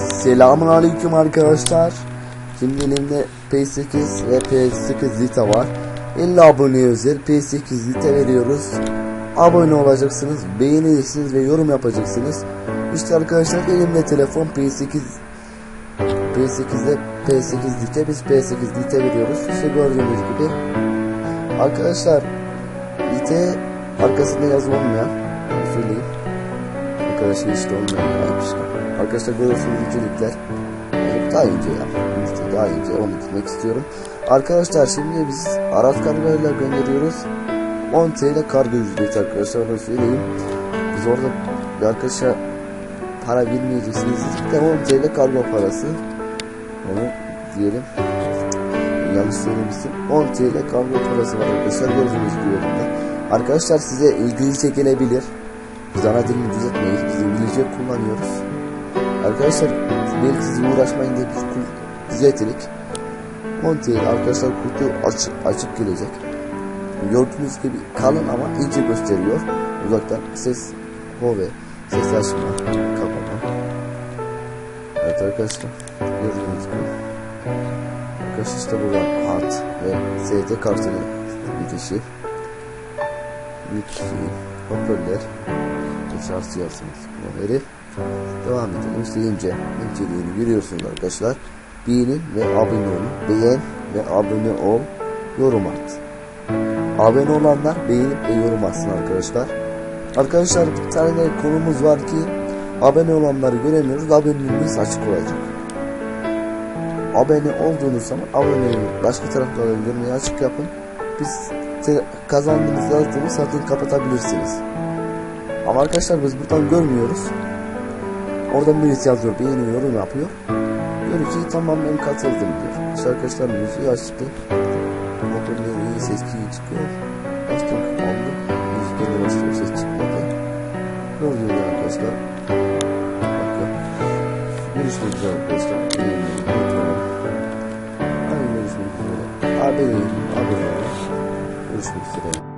Selamun aleyküm arkadaşlar. Şimdi elimde P8 ve P8 Vita var. 50 aboneye özel P8 Vita veriyoruz. Abone olacaksınız, beğeneceksiniz ve yorum yapacaksınız. İşte arkadaşlar elimde telefon P8 P8'de P8 Vita biz P8 Vita veriyoruz. İşte gördüğünüz gibi. Arkadaşlar Vita arkasında yazı olmayan söyleyeyim. Arkadaşlar işte olmayan yapmışlar. Arkadaşlar görüyorsunuz incelikler. Yani daha ya. İşte daha ince onu gitmek istiyorum. Arkadaşlar şimdi biz Aras kargoyla gönderiyoruz. 10 TL kargo ücreti arkadaşlar onu söyleyeyim. Biz orada bir arkadaşa para vermeyeceksiniz. Bir de 10 TL kargo parası. Onu diyelim. Yanlış söylemiştim. 10 TL kargo parası var arkadaşlar gibi önünde. Arkadaşlar size İngilizce gelebilir. Biz ana dilini düzeltmeyiz. Biz İngilizce kullanıyoruz. Arkadaşlar belki siz uğraşmayın diye biz kul düzeltirik. 10 TL arkadaşlar kutu açık, açık gelecek. Gördüğünüz gibi kalın ama ince gösteriyor. Uzaktan ses hove, ses açma, kapama. Evet arkadaşlar gördüğünüz gibi. Arkadaşlar işte burada hat ve SD kartının bitişi. Bitişi, hoparlör, şarj cihazımız bunları devam edelim. İşte ince, inceliğini görüyorsunuz arkadaşlar. Beğenin ve abone olun. Beğen ve abone ol. Yorum at. Abone olanlar beğenip ve yorum atsın arkadaşlar. Arkadaşlar bir tane konumuz var ki abone olanları göremiyoruz. Aboneliğimiz açık olacak. Abone olduğunuz zaman aboneyi başka taraflara görmeyi açık yapın. Biz kazandığınız yazdığımız satın kapatabilirsiniz. Ama arkadaşlar biz buradan görmüyoruz. Oradan birisi yazıyor, beğeniyor, yorum yapıyor. Diyor ki tamam ben katıldım diyor. İşte arkadaşlar müziği açtı. Hoparlör iyi ses çıkıyor. Bastım kapandı. Müziklerle başlıyor ses çıkmadı. Gördüğünüz arkadaşlar. Bakın. Görüşmek üzere arkadaşlar. Beğenmeyi unutmayın. Hadi görüşmek üzere. Abi abone olun. Görüşmek üzere.